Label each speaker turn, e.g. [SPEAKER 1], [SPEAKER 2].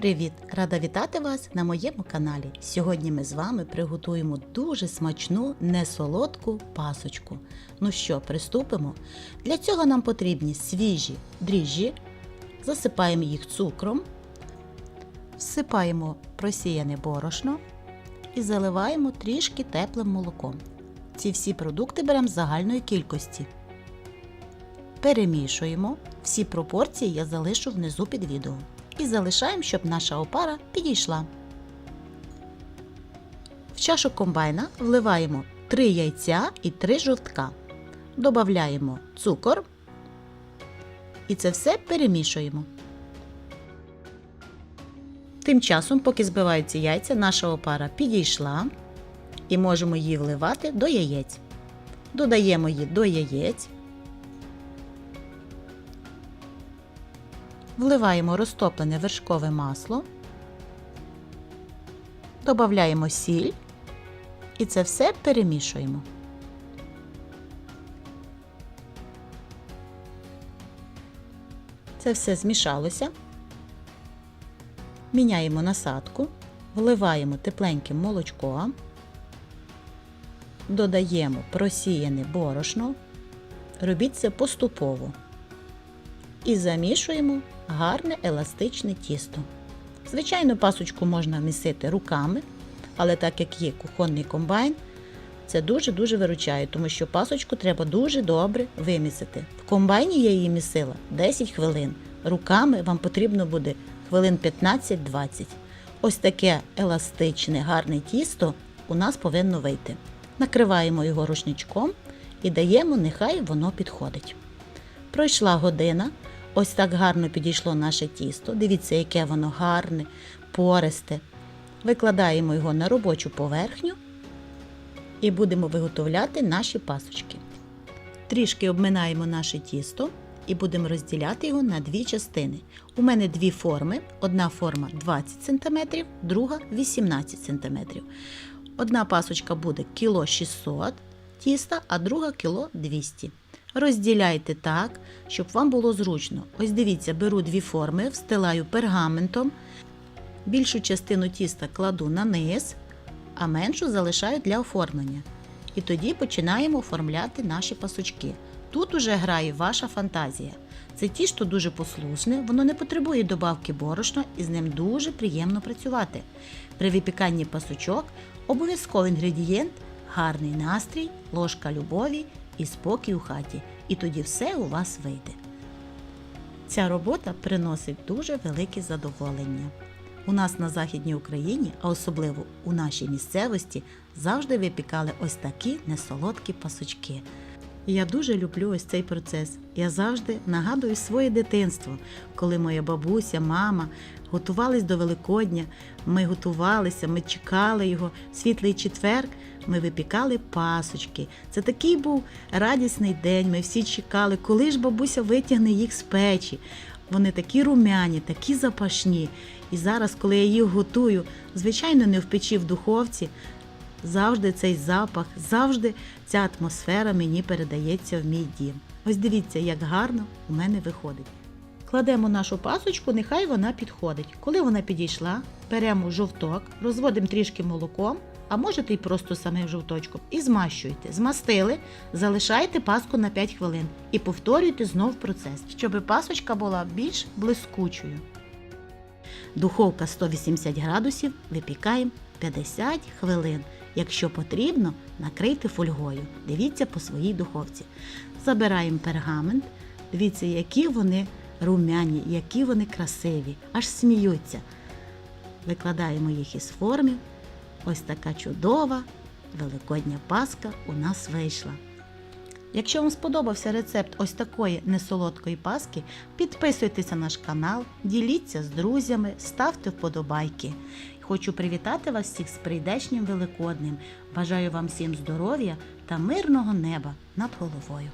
[SPEAKER 1] привіт! Рада вітати вас на моєму каналі. Сьогодні ми з вами приготуємо дуже смачну несолодку пасочку. Ну що, приступимо? Для цього нам потрібні свіжі дріжджі, засипаємо їх цукром, всипаємо просіяне борошно і заливаємо трішки теплим молоком. Ці всі продукти беремо з загальної кількості. Перемішуємо. Всі пропорції я залишу внизу під відео. І залишаємо, щоб наша опара підійшла. В чашу комбайна вливаємо 3 яйця і 3 жовтка. Добавляємо цукор. І це все перемішуємо. Тим часом, поки збиваються яйця, наша опара підійшла і можемо її вливати до яєць. Додаємо її до яєць. Вливаємо розтоплене вершкове масло, додаємо сіль і це все перемішуємо. Це все змішалося. Міняємо насадку, вливаємо тепленьке молочко, додаємо просіяне борошно, робіть це поступово і замішуємо гарне еластичне тісто. Звичайно, пасочку можна місити руками, але так як є кухонний комбайн, це дуже-дуже виручає, тому що пасочку треба дуже добре вимісити. В комбайні я її місила 10 хвилин. Руками вам потрібно буде хвилин 15-20. Ось таке еластичне, гарне тісто у нас повинно вийти. Накриваємо його рушничком і даємо, нехай воно підходить. Пройшла година. Ось так гарно підійшло наше тісто. Дивіться, яке воно гарне, пористе. Викладаємо його на робочу поверхню і будемо виготовляти наші пасочки. Трішки обминаємо наше тісто і будемо розділяти його на дві частини. У мене дві форми. Одна форма 20 см, друга 18 см. Одна пасочка буде кіло 600 тіста, а друга кіло 200 Розділяйте так, щоб вам було зручно. Ось дивіться, беру дві форми, встилаю пергаментом, більшу частину тіста кладу на низ, а меншу залишаю для оформлення. І тоді починаємо оформляти наші пасочки. Тут уже грає ваша фантазія. Це тісто дуже послушне, воно не потребує добавки борошна і з ним дуже приємно працювати. При випіканні пасочок обов'язковий інгредієнт гарний настрій, ложка любові і спокій у хаті, і тоді все у вас вийде. Ця робота приносить дуже велике задоволення. У нас на Західній Україні, а особливо у нашій місцевості, завжди випікали ось такі несолодкі пасочки. Я дуже люблю ось цей процес. Я завжди нагадую своє дитинство, коли моя бабуся, мама готувались до Великодня. Ми готувалися, ми чекали його. Світлий четвер ми випікали пасочки. Це такий був радісний день. Ми всі чекали, коли ж бабуся витягне їх з печі. Вони такі румяні, такі запашні. І зараз, коли я їх готую, звичайно, не в печі в духовці, завжди цей запах, завжди ця атмосфера мені передається в мій дім. Ось дивіться, як гарно у мене виходить. Кладемо нашу пасочку, нехай вона підходить. Коли вона підійшла, беремо жовток, розводимо трішки молоком, а можете й просто самим жовточком, і змащуйте. Змастили, залишайте паску на 5 хвилин і повторюйте знов процес, щоб пасочка була більш блискучою. Духовка 180 градусів випікаємо 50 хвилин. Якщо потрібно, накрийте фольгою. Дивіться по своїй духовці. Забираємо пергамент. Дивіться, які вони румяні, які вони красиві, аж сміються. Викладаємо їх із форми. Ось така чудова великодня паска у нас вийшла. Якщо вам сподобався рецепт ось такої несолодкої паски, підписуйтеся на наш канал, діліться з друзями, ставте вподобайки. Хочу привітати вас всіх з прийдешнім Великодним. Бажаю вам всім здоров'я та мирного неба над головою.